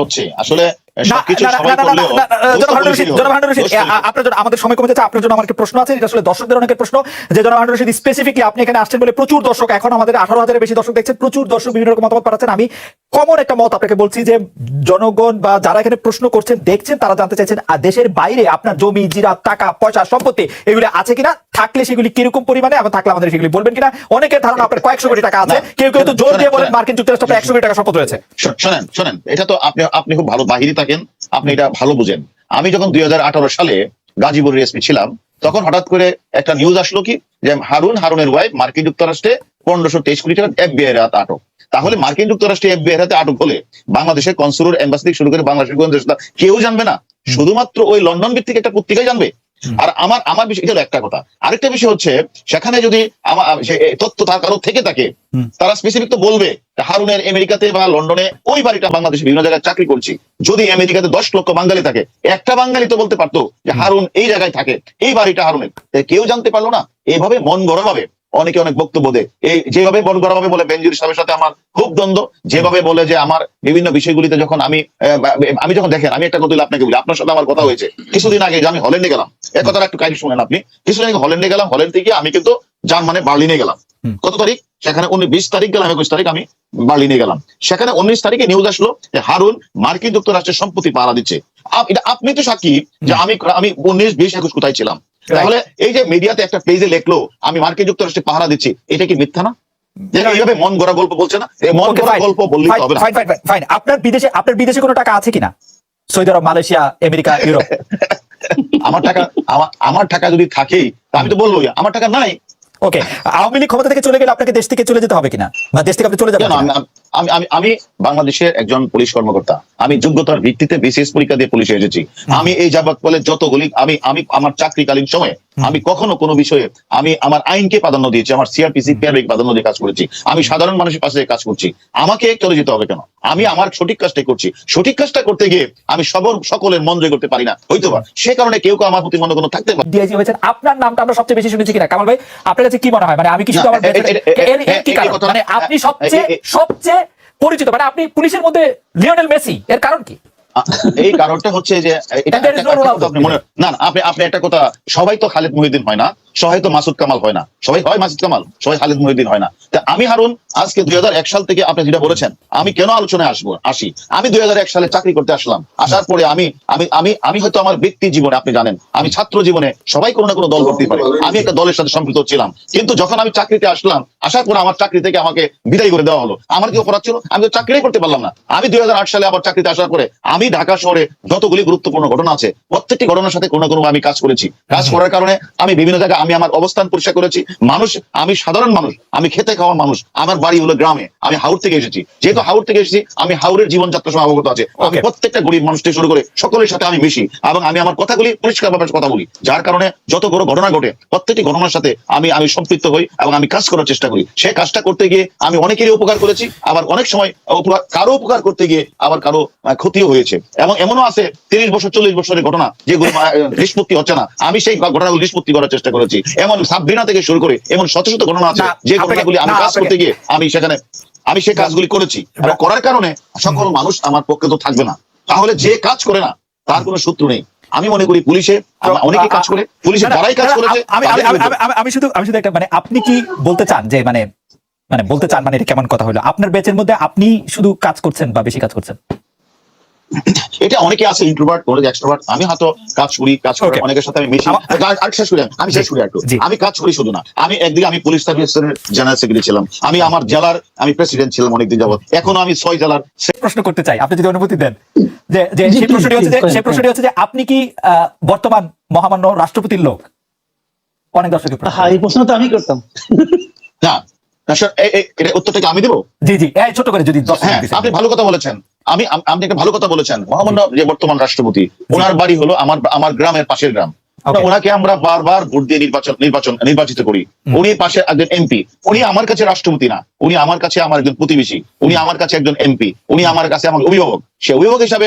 হচ্ছে। আসলে আমাদের সময় কমে যাচ্ছে আপনার জন্য আমার একটা প্রশ্ন আছে এটা আসলে দর্শকদের অনেকের প্রশ্ন যে রশিদ স্পেসিফিকলি আপনি এখানে আসছেন বলে প্রচুর দর্শক এখন আমাদের আঠারো হাজারের বেশি দর্শক দেখছেন প্রচুর দর্শক বিভিন্ন রকম মতামত পাঠাচ্ছেন। আমি কমন একটা মত আপনাকে বলছি যে জনগণ বা যারা এখানে প্রশ্ন করছেন দেখছেন তারা জানতে চাইছেন আর দেশের বাইরে আপনার জমি জিরা টাকা পয়সা সম্পত্তি এগুলি আছে কিনা? থাকলে সেগুলি কীরকম পরিমাণে এবং থাকলে আমাদের সেগুলি বলবেন কিনা? অনেকের ধারণা আপনার কয়েকশো কোটি টাকা আছে। কেউ কেউ তো জোর দিয়ে বলেন মার্কিন যুক্তরাষ্ট্রে আপনার একশো কোটি টাকা সম্পদ রয়েছে। শোনেন শোনেন এটা তো আপনি আপনি খুব ভালো বাহিরে থাকেন আপনি এটা ভালো বুঝেন। আমি যখন দুই হাজার আঠারো সালে গাজীপুর এসপি ছিলাম তখন হঠাৎ করে একটা নিউজ আসলো কি যে হারুন হারুনের ওয়াইফ মার্কিন যুক্তরাষ্ট্রে পনেরোশো তেইশ কোটি টাকা এফবিআই হাতে আটক। তাহলে মার্কিন যুক্তরাষ্ট্রে হাতে আটক হলে বাংলাদেশের কনসুলার এম্বাসি শুরু করে বাংলাদেশের দেশ কেউ জানবে না। শুধুমাত্র ওই লন্ডন ভিত্তিক একটা পত্রিকাই জানবে। আর আমার আমার বিষয় এটা একটা কথা। আরেকটা বিষয় হচ্ছে সেখানে যদি তথ্য তার কারও থেকে থাকে তারা স্পেসিফিক তো বলবে হারুনের আমেরিকাতে বা লন্ডনে ওই বাড়িটা বাংলাদেশে বিভিন্ন জায়গায় চাকরি করছি। যদি আমেরিকাতে দশ লক্ষ বাঙালি থাকে একটা বাঙালি তো বলতে পারতো যে হারুন এই জায়গায় থাকে এই বাড়িটা হারুনের। কেউ জানতে পারল না। এইভাবে মন গড়া ভাবে অনেকে অনেক বক্তব্য দেয়। এই যেভাবে মন গড়া ভাবে বলে বেঞ্জুর সাহেবের সাথে আমার খুব দ্বন্দ্ব যেভাবে বলে যে আমার বিভিন্ন বিষয়গুলিতে যখন আমি আমি যখন দেখেন আমি একটা কথা বলি আপনাকে বলি আপনার সাথে আমার কথা হয়েছে। কিছুদিন আগে যে আমি হল্যান্ডে গেলাম এ কথাটা একটু কাহিনী শুনেন আপনি। কিছুদিন আগে হল্যান্ডে গেলাম হল্যান্ড থেকে আমি কিন্তু জার্মানে বার্লিনে গেলাম। কত তারিখ? সেখানে উনি বিশ তারিখ গেলাম একুশ তারিখ আমি বার্লিনে গেলাম। সেখানে উনিশ তারিখে নিউজ আসলো যে হারুন মার্কিন যুক্তরাষ্ট্রের সম্পত্তি পাহারা দিচ্ছে। এটা আপনি তো সাক্ষী যে আমি আমি উনিশ বিশ একুশ কোথায় ছিলাম? তাহলে এই যে মিডিয়াতে একটা পেজে লেখলো আমি মার্কিন যুক্তরাষ্ট্রে পাহারা দিচ্ছি এটা কি মিথ্যা না? এইভাবে মন গড়া গল্প বলছে না? এই মন গড়া গল্প বললেই হবে না. আপনার বিদেশে আপনার বিদেশে কোনো টাকা আছে কিনা? Saudi Arab Malaysia America Europe? আমার টাকা আমার টাকা যদি থাকেই তা আমি তো বলবোই আমার টাকা নাই। ওকে আওয়ামী লীগ ক্ষমতা থেকে চলে গেলে আপনাকে দেশ থেকে চলে যেতে হবে কিনা? বা দেশ থেকে আপনি চলে যাবেন আমি আমি আমি বাংলাদেশের একজন পুলিশ কর্মকর্তা। আমি যোগ্যতার ভিত্তিতে বিশেষ পরীক্ষা দিয়ে পুলিশে এসেছি। আমি এই যাবৎ বলে যতগুলি আমি আমি আমার চাকরিকালীন সময়ে আমি কখনো কোনো বিষয়ে আমি আমার আইনকে প্রাধান্য দিয়েছি আমার সিআরপিসি পিআরবিকে প্রাধান্য দিয়ে কাজ করেছি। আমি সাধারণ মানুষের পাশে কাজ করছি। আমাকে চলে যেতে হবে কেন? আমি আমার সঠিক কাজটাই করছি। সঠিক কাজটা করতে গিয়ে আমি সবর সকলের মন জয় করতে পারি না। হয়তো বা সে কারণে কেউ কেউ আমার প্রতি মনে কোনো থাকতে পারে। ডিআইজি হয়েছেন। আপনার নামটা আমরা সবচেয়ে বেশি শুনেছি কিনা? কামাল ভাই আপনার কাছে কি মনে হয়? মানে আমি কিছু আমার কি কারণ? মানে আপনি সবচেয়ে সবচেয়ে পরিচিত মানে আপনি পুলিশের মধ্যে লিওনেল মেসি এর কারণ কি? এই কারণটা হচ্ছে যে না আপনি আপনি একটা কথা সবাই তো খালিদ মহিউদ্দিন হয় না সবাই তো মাসুদ কামাল হয় না সবাই হয় মাসুদ কামাল সবাই খালিদ মহিউদ্দিন হয় না। তা আমি হারুন আজকে দুই সাল থেকে আপনি যেটা বলেছেন আমি কেন আলোচনায় আসব আসি? আমি দুই সালে চাকরি করতে আসলাম আসার পরে আমি আমি আমি আমি হয়তো আমার ব্যক্তি জীবনে আপনি জানেন আমি ছাত্র জীবনে সবাই কোনো না কোনো দল করতে পারে আমি একটা দলের সাথে সম্পৃক্ত ছিলাম কিন্তু যখন আমি চাকরিতে আসলাম আসার পরে আমার চাকরি থেকে আমাকে বিদায় করে দেওয়া হলো। আমার কি অপরাধ ছিল? আমি তো চাকরিই করতে পারলাম না। আমি দুই হাজার আট সালে আবার চাকরিতে আসার পরে আমি ঢাকা শহরে যতগুলি গুরুত্বপূর্ণ ঘটনা আছে প্রত্যেকটি ঘটনার সাথে কোনো কোনো আমি কাজ করেছি। কাজ করার কারণে আমি বিভিন্ন জায়গায় আমি আমার অবস্থান পরিষ্কার করেছি। মানুষ আমি সাধারণ মানুষ আমি খেতে খাওয়া মানুষ আমার বাড়ি হলো গ্রামে আমি হাওড় থেকে এসেছি। যেহেতু হাওড় থেকে এসেছি আমি হাওড়ের জীবনযাত্রা সঙ্গে অবগত আছে। আমি প্রত্যেকটা গরিব মানুষ থেকে শুরু করে সকলের সাথে আমি মিশি এবং আমি আমার কথাগুলি পরিষ্কার ভাবে কথা বলি। যার কারণে যত বড় ঘটনা ঘটে প্রত্যেকটি ঘটনার সাথে আমি আমি সম্পৃক্ত হই এবং আমি কাজ করার চেষ্টা করি। সে কাজটা করতে গিয়ে আমি অনেকেরই উপকার করেছি আবার অনেক সময় কারও উপকার করতে গিয়ে আবার কারও ক্ষতিও হয়েছে। এবং এমনও আছে তিরিশ বছর চল্লিশ বছরের ঘটনা যেগুলো নিষ্পত্তি হচ্ছে না। আমি সেই ঘটনাগুলো নিষ্পত্তি করার চেষ্টা করেছি। এমন সাবরিনা থেকে শুরু করে এমন শত শত ঘটনা আছে যে ঘটনাগুলি আমি কাজ করতে গিয়ে আমি সেখানে আমি সেই কাজগুলি করেছি। এবং করার কারণে সকল মানুষ আমার পক্ষে তো থাকবে না। তাহলে যে কাজ করে না তার কোনো শত্রু নেই। আমি মনে করি পুলিশে অনেকে কাজ করে। পুলিশে যারাই কাজ করেছে আমি শুধু আমি শুধু একটা মানে আপনি কি বলতে চান যে মানে মানে বলতে চান মানে এটা কেমন কথা হলো? আপনার ব্যাচের মধ্যে আপনি শুধু কাজ করছেন বা বেশি কাজ করছেন? এটা অনেকে আছে ইন্ট্রোভার্ট অনেকে এক্সট্রোভার্ট আমি হয়তো কাজ করি কাজ করি অনেকের সাথে আমি মিশি। আর- শেষ করি আমি। শেষ করি একটু আমি কাজ করি শুধু না। আমি একদিকে আমি পুলিশ সার্ভিসের জেনারেল সেক্রেটারি ছিলাম। আমি আমার জেলার আমি প্রেসিডেন্ট ছিলাম অনেকদিন যাবত এখনও আমি ছয় জেলার প্রশ্ন করতে চাই। আপনি যদি অনুমতি দেন যে যে সেই প্রশ্নটি হচ্ছে যে সেই প্রশ্নটি হচ্ছে যে আপনি কি আহ, বর্তমান মহামান্য রাষ্ট্রপতির লোক? অনেক দর্শকের প্রশ্ন। হ্যাঁ এই প্রশ্ন তো আমি করতাম। না এটা উত্তরটাকে আমি দেবো? জি জি ছোট করে যদি হ্যাঁ আপনি ভালো কথা বলেছেন। আমি আপনি একটা ভালো কথা বলেছেন। মহামান্য যে বর্তমান রাষ্ট্রপতি ওনার বাড়ি হলো আমার আমার গ্রামের পাশের গ্রাম। ওনাকে আমরা বারবার ভোট দিয়ে নির্বাচন নির্বাচন নির্বাচিত করি। উনি পাশে একজন এমপি। উনি আমার কাছে রাষ্ট্রপতি না। উনি আমার কাছে আমার একজন প্রতিবেশী। উনি আমার কাছে একজন এমপি। উনি আমার কাছে আমার অভিভাবক। সে অভিভাবক হিসাবে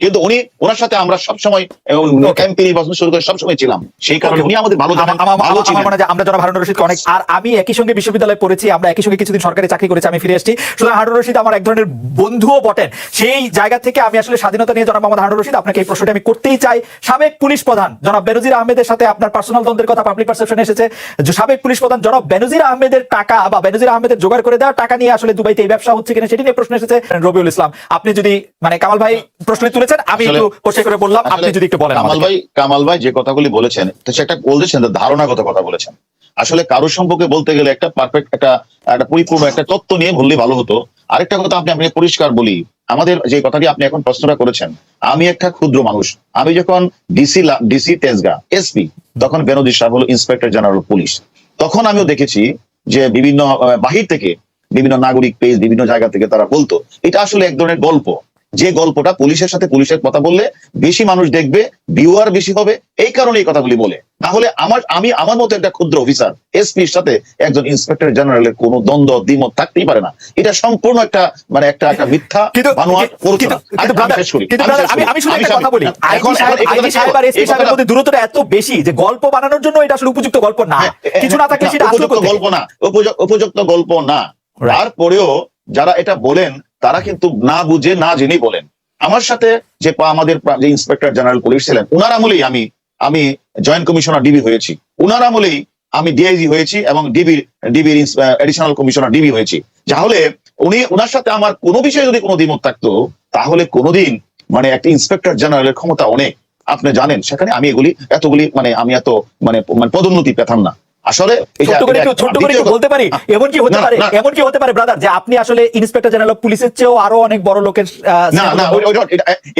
কিন্তু উনি ওনার সাথে আমরা সবসময় ক্যাম্পে নির্বাচন শুরু করে সবসময় ছিলাম। সেই কারণে উনি আমাদের ভালো আমার- ভালো চিনেন যে আমরা জনাব হারুন রশিদকে অনেক আর আমি একই সঙ্গে বিশ্ববিদ্যালয়ে পড়েছি আমরা একই সঙ্গে কিছুদিন সরকারি চাকরি করেছি আমি ফিরে এসেছি। সুতরাং হারুন রশিদ আমার এক ধরনের বন্ধুও বটেন। সেই জায়গা থেকে আমি আসলে স্বাধীনতা নিয়ে জনাব মোহাম্মদ হারুন রশিদ আপনাকে এই প্রশ্নটা আমি করতেই চাই। সাবেক পুলিশ প্রধান জনাব বেনজির আহমেদের সাথে আপনার পার্সোনাল দ্বন্দ্বের কথা পাবলিক পারসেপশন এসেছে। যে সাবেক পুলিশ প্রধান জনাব বেনজির আহমেদের টাকা বা বেনজির আহমেদের জোগাড় করে দেওয়া টাকা নিয়ে আসলে দুবাইতে এই ব্যবসা হচ্ছে কিনা সেটি নিয়ে প্রশ্ন এসেছে। রবিউল ইসলাম আপনি যদি মানে কামাল ভাই প্রশ্ন তুলেছেন আমি একটু কোশে করে বললাম আপনি যদি একটু বলেন কামাল ভাই কামাল ভাই যে কথাগুলি বলেছেন তো সে একটা বলছেন ধারণাগত কথা বলেছেন। আসলে কারোর সম্পর্কে বলতে গেলে একটা পারফেক্ট একটা একটা পরিপূর্ণ একটা তত্ত্ব নিয়ে বললে ভালো হতো। আরেকটা কথা আপনি আপনি পরিষ্কার বলি আমাদের যে কথাটি আপনি এখন প্রশ্নটা করেছেন আমি একটা ক্ষুদ্র মানুষ। আমি যখন ডিসি ডিসি তেজগা এসপি তখন বেনজির সাহেব হলো ইন্সপেক্টর জেনারেল পুলিশ তখন আমিও দেখেছি যে বিভিন্ন বাহির থেকে বিভিন্ন নাগরিক পেজ বিভিন্ন জায়গা থেকে তারা বলতো এটা আসলে এক ধরনের গল্প। যে গল্পটা পুলিশের সাথে পুলিশের কথা বললে বেশি মানুষ দেখবে ভিউয়ার বেশি হবে এই কারণে এই কথাগুলি বলে। তাহলে আমার আমি আমার মতো একটা ক্ষুদ্র অফিসার এসপির সাথে একজন ইন্সপেক্টর জেনারেলের কোনো দ্বন্দ্ব দ্বিমত থাকতেই পারে না। এটা সম্পূর্ণ একটা মানে একটা একটা মিথ্যা দূরত্বটা এত বেশি যে গল্প বানানোর জন্য এটা আসলে উপযুক্ত গল্প না। হ্যাঁ, কিছু না থাকলে সেটা উপযুক্ত গল্প না। উপযুক্ত- গল্প না. তারপরেও যারা এটা বলেন, তারা কিন্তু না বুঝে, না জেনে বলেন। আমার সাথে যে আমাদের যে ইন্সপেক্টর জেনারেল পুলিশ ছিলেন, উনার আমলেই আমি আমি জয়েন্ট কমিশনার ডিবি হয়েছি। উনার আমলেই আমি ডিআইজি হয়েছি এবং ডিবির ডিবির এডিশনাল কমিশনার ডিবি হয়েছি। তাহলে উনি ওনার সাথে আমার কোনো বিষয়ে যদি কোনো দ্বিমত থাকতো, তাহলে কোনোদিন মানে একটা ইন্সপেক্টর জেনারেলের ক্ষমতা অনেক। আপনি জানেন, সেখানে আমি এগুলি এতগুলি মানে আমি এত মানে মানে পদোন্নতি পেতাম না। আসলে ছোট্ট করে একটু ছোট্ট করে একটু বলতে পারি। এমন কি হতে পারে এমন কি হতে পারে ব্রাদার যে আপনি আসলে ইন্সপেক্টর জেনারেল অফ পুলিশের চেয়েও আরও অনেক বড় লোকের না না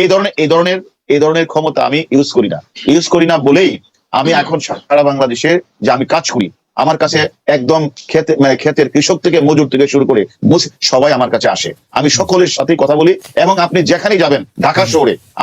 এই ধরনের এই ধরনের এই ধরনের ক্ষমতা আমি ইউজ করি না। ইউজ করি না বলেই আমি এখন সারা বাংলাদেশে যে আমি কাজ করি আমার কাছে একদম খেতে মানে ক্ষেতের কৃষক থেকে মজুর থেকে শুরু করে সবাই আমার কাছে আসে। আমি সকলের সাথে কথা বলি এবং আপনি যেখানেই যাবেন ঢাকা শহরে